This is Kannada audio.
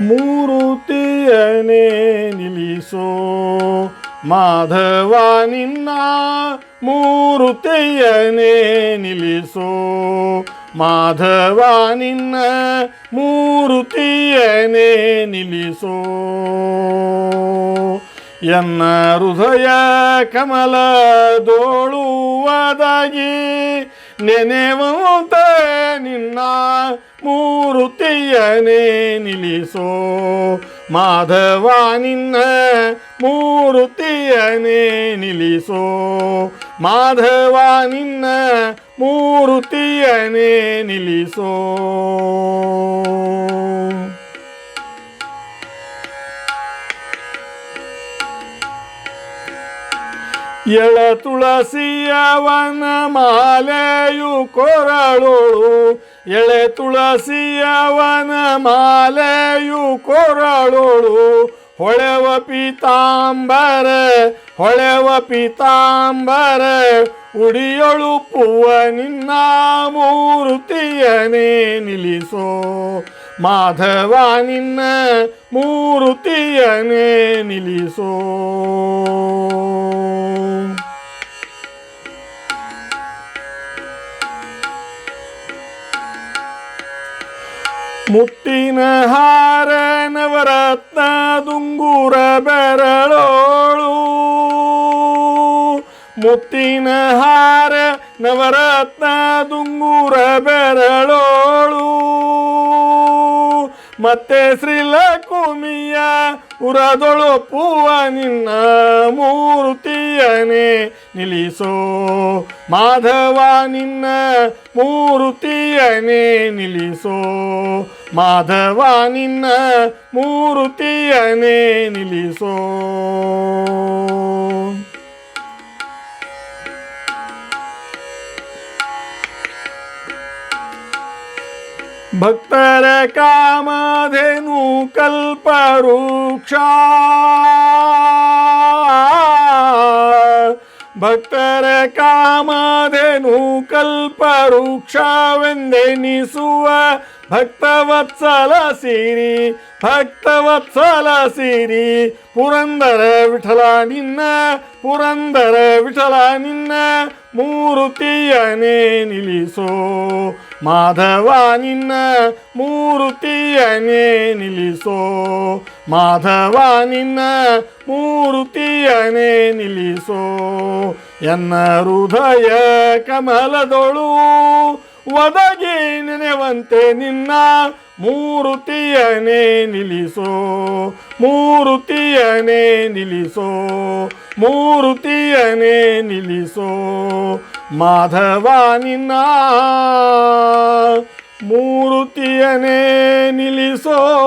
ಮೂರುತಿಯನೇ ನಿಲ್ಲಿಸೋ. ಮಾಧವ, ನಿನ್ನ ಮೂರುತಿಯನೇ ನಿಲ್ಲಿಸೋ. ಮಾಧವ, ನಿನ್ನ ಮೂರುತಿಯನೇ ನಿಲ್ಲಿಸೋ. ಎನ್ನ ಹೃದಯ ಕಮಲ ದೋಳುವದಾಗಿ ನೆನೆವಂತ ನಿನ್ನ ಮೂರುತಿಯನೇ ನಿಲ್ಲಿಸೋ. ಮಾಧವ ನಿನ್ನ ಮೂರುತಿಯನೇ ನಿಲ್ಲಿಸೋ. ಮಾಧವ ನಿನ್ನ ಮೂರುತಿಯನೇ ನಿಲ್ಲಿಸೋ. ಎಳ ತುಳಸಿಯವನ ಮಾಲೆಯು ಕೊರಳೋಳು. ಎಳೆ ತುಳಸಿಯವನ ಮಾಲೆಯು ಕೊರಳೋಳು. ಹೊಳೆವ ಪೀತಾಂಬರ ಹೊಳೆವ ಪೀತಾಂಬರ, ಉಡಿಯೊಳು ಪುವ ನಿನ್ನ ಮೂರುತಿಯನೇ ನಿಲ್ಲಿಸೋ. ಮಾಧವ ನಿನ್ನ ಮೂರುತಿಯನೇ ನಿಲ್ಲಿಸೋ. ಮುತ್ತಿನ ಹಾರ ನವರತ್ನ ದುಂಗುರ ಬೆರಳೋಳು. ಮುತ್ತಿನ ಹಾರ ನವರತ್ನ ದುಂಗುರ ಬೆರಳೋಳು. ಮತ್ತೆ ಶ್ರೀಲಕುಮಿಯ ಉರದೊಳು ಪೂವ ನಿನ್ನ ಮೂರುತಿಯನೇ ನಿಲ್ಲಿಸೋ. ಮಾಧವ ನಿನ್ನ ಮೂರುತಿಯನೇ ನಿಲ್ಲಿಸೋ. ಮಾಧವ ನಿನ್ನ ಮೂರುತಿಯನೇ ನಿಲ್ಲಿಸೋ. ಭಕ್ತರ ಕಾಮಧೇನು ಕಲ್ಪವೃಕ್ಷ ಭಕ್ತರ ಕಾಮಧೇನು ಕಲ್ಪವೃಕ್ಷವೆಂದೆನಿಸುವ ಭಕ್ತವತ್ಸಲ ಸಿರಿ ಭಕ್ತವತ್ಸಲ ಸೀರಿ ಪುರಂದರ ವಿಠಲ ನಿನ್ನ, ಪುರಂದರ ವಿಠಲ ನಿನ್ನ ಮೂರುತಿಯನೇ ನಿಲ್ಲಿಸೋ. ಮಾಧವ ನಿನ್ನ ಮೂರುತಿಯನೇ ನಿಲ್ಲಿಸೋ. ಮಾಧವ ನಿನ್ನ ಮೂರುತಿಯನೇ ನಿಲ್ಲಿಸೋ. ಎನ್ನ ಹೃದಯ ಕಮಲದೊಳು ಒದಗಿ ನೆನೆವಂತೆ ನಿನ್ನ ಮೂರುತಿಯನೇ ನಿಲ್ಲಿಸೋ ಮೂರುತಿಯನೇ ನಿಲ್ಲಿಸೋ ಮೂರುತಿಯನೇ ನಿಲ್ಲಿಸೋ. ಮಾಧವ ನಿನ್ನ ಮೂರುತಿಯನೇ ನಿಲ್ಲಿಸೋ.